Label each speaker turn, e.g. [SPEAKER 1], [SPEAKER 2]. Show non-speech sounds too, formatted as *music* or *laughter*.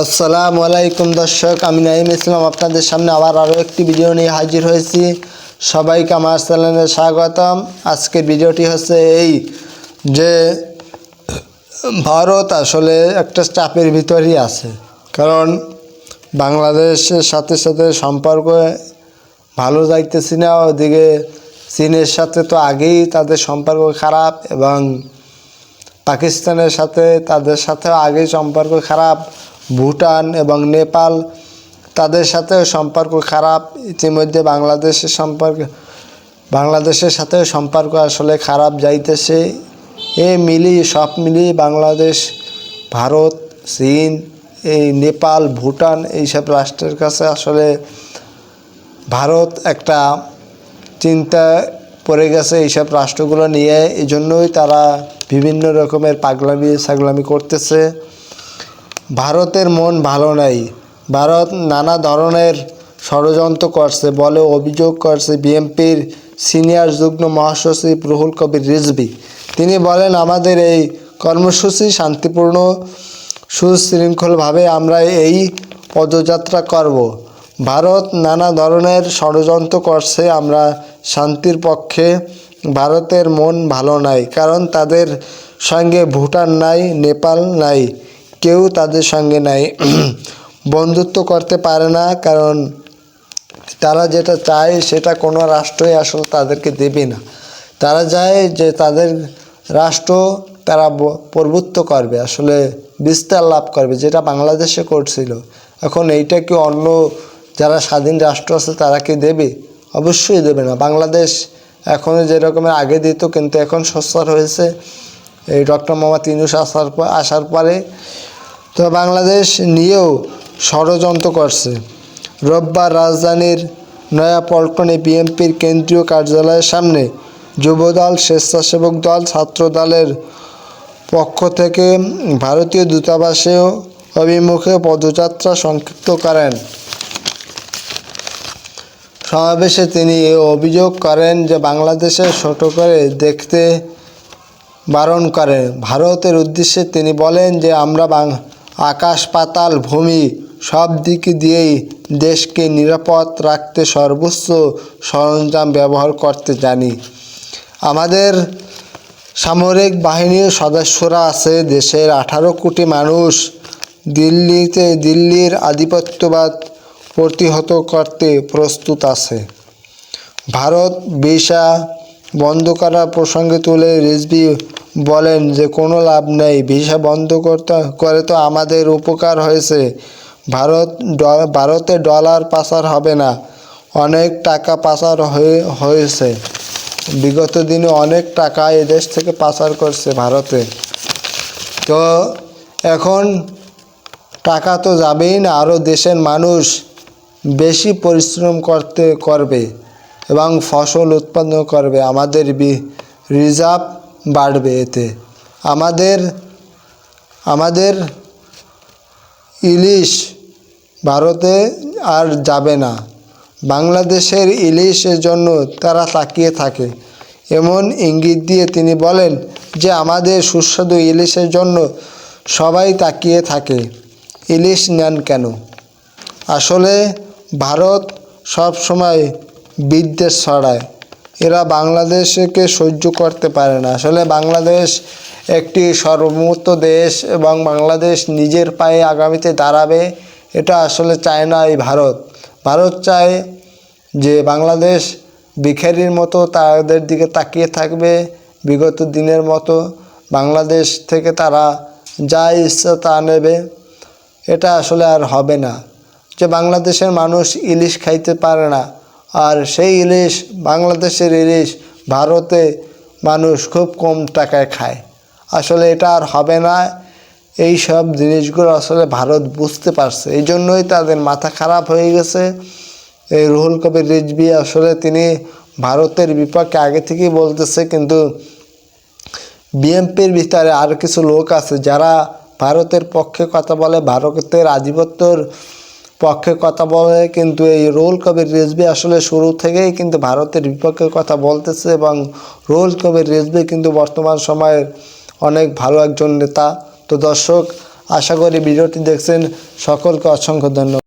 [SPEAKER 1] আসসালামু আলাইকুম দর্শক আমি নাইম ইসলাম আপনাদের সামনে আবার আরও একটি ভিডিও নিয়ে হাজির হয়েছি সবাইকে আমার চ্যানেলে স্বাগতম আজকের ভিডিওটি হচ্ছে এই যে ভারত আসলে একটা স্টাফের ভিতরই আছে কারণ বাংলাদেশের সাথে সাথে সম্পর্ক ভালো যাইতেছি না ওদিকে চীনের সাথে তো আগেই তাদের সম্পর্ক খারাপ এবং পাকিস্তানের সাথে তাদের সাথে আগে সম্পর্ক খারাপ ভুটান এবং নেপাল তাদের সাথেও সম্পর্ক খারাপ ইতিমধ্যে বাংলাদেশের সম্পর্ক বাংলাদেশের সাথেও সম্পর্ক আসলে খারাপ যাইতেছে এ মিলি সব মিলি বাংলাদেশ ভারত চীন এই নেপাল ভুটান এইসব রাষ্ট্রের কাছে আসলে ভারত একটা চিন্তা পড়ে গেছে এইসব রাষ্ট্রগুলো নিয়ে এই জন্যই তারা বিভিন্ন রকমের পাগলামি সাগলামি করতেছে ভারতের মন ভালো নাই ভারত নানা ধরনের ষড়যন্ত্র করছে বলে অভিযোগ করছে বিএনপির সিনিয়র যুগ্ম মহাসচিব রুহুল কবির রিজবি তিনি বলেন আমাদের এই কর্মসূচি শান্তিপূর্ণ সুশৃঙ্খলভাবে আমরা এই পদযাত্রা করব ভারত নানা ধরনের ষড়যন্ত্র করছে আমরা শান্তির পক্ষে ভারতের মন ভালো নাই কারণ তাদের সঙ্গে ভুটান নাই নেপাল নাই কেউ তাদের সঙ্গে নাই *clears throat* বন্ধুত্ব করতে পারে না কারণ তারা যেটা চায় সেটা কোনো রাষ্ট্রই আসলে তাদেরকে দেবে না তারা চায় যে তাদের রাষ্ট্র তারা প্রভুত্ব করবে আসলে বিস্তার লাভ করবে যেটা বাংলাদেশে করছিল এখন এইটা কি অন্য যারা স্বাধীন রাষ্ট্র আছে তারা কি দেবে অবশ্যই দেবে না বাংলাদেশ এখন যেরকমের আগে দিত কিন্তু এখন সস্তার হয়েছে এই ডক্টর মোহাম্মদ ইনুস আসার আসার পরে তো বাংলাদেশ নিয়েও ষড়যন্ত্র করছে রোববার রাজধানীর নয়াপল্টনে বিএনপির কেন্দ্রীয় কার্যালয়ের সামনে যুবদল স্বেচ্ছাসেবক দল ছাত্র দলের পক্ষ থেকে ভারতীয় দূতাবাসেও অভিমুখে পদযাত্রা সংক্ষিপ্ত করেন সমাবেশে তিনি অভিযোগ করেন যে বাংলাদেশে ছোট করে দেখতে বারণ করে ভারতের উদ্দেশ্যে তিনি বলেন যে আমরা আকাশ পাতাল ভূমি সব দিক দিয়েই দেশকে নিরাপদ রাখতে সর্বোচ্চ সরঞ্জাম ব্যবহার করতে জানি আমাদের সামরিক বাহিনীর সদস্যরা আছে দেশের আঠারো কোটি মানুষ দিল্লিতে দিল্লির আধিপত্যবাদ প্রতিহত করতে প্রস্তুত আছে ভারত ভিসা বন্ধ করার প্রসঙ্গে তুলে রিজবি বলেন যে কোনো লাভ নেই ভিসা বন্ধ করতে করে তো আমাদের উপকার হয়েছে ভারত ভারতে ডলার পাচার হবে না অনেক টাকা পাচার হয়ে হয়েছে বিগত দিনে অনেক টাকা এদেশ থেকে পাচার করছে ভারতে তো এখন টাকা তো যাবেই না আরও দেশের মানুষ বেশি পরিশ্রম করতে করবে এবং ফসল উৎপন্ন করবে আমাদের রিজার্ভ বাড়বে এতে আমাদের আমাদের ইলিশ ভারতে আর যাবে না বাংলাদেশের ইলিশের জন্য তারা তাকিয়ে থাকে এমন ইঙ্গিত দিয়ে তিনি বলেন যে আমাদের সুস্বাদু ইলিশের জন্য সবাই তাকিয়ে থাকে ইলিশ নেন কেন আসলে ভারত সব সময় বিদ্বেষ ছড়ায় এরা বাংলাদেশকে সহ্য করতে পারে না আসলে বাংলাদেশ একটি সর্বমূর্ত দেশ এবং বাংলাদেশ নিজের পায়ে আগামীতে দাঁড়াবে এটা আসলে চায় না এই ভারত ভারত চায় যে বাংলাদেশ ভিখারির মতো তাদের দিকে তাকিয়ে থাকবে বিগত দিনের মতো বাংলাদেশ থেকে তারা যা ইচ্ছা তা নেবে এটা আসলে আর হবে না যে বাংলাদেশের মানুষ ইলিশ খাইতে পারে না আর সেই ইলিশ বাংলাদেশের ইলিশ ভারতে মানুষ খুব কম টাকায় খায় আসলে এটা আর হবে না এই সব জিনিসগুলো আসলে ভারত বুঝতে পারছে এই জন্যই তাদের মাথা খারাপ হয়ে গেছে এই রুহুল কবির রিজবি আসলে তিনি ভারতের বিপক্ষে আগে থেকেই বলতেছে কিন্তু বিএমপির ভিতরে আর কিছু লোক আছে যারা ভারতের পক্ষে কথা বলে ভারতের আধিপত্যর পক্ষে কথা বলে কিন্তু এই রোল কবির রেজবি আসলে শুরু থেকেই কিন্তু ভারতের বিপক্ষে কথা বলতেছে এবং রোল কবির রেজবি কিন্তু বর্তমান সময়ের অনেক ভালো একজন নেতা তো দর্শক আশা করি ভিডিওটি দেখছেন সকলকে অসংখ্য ধন্যবাদ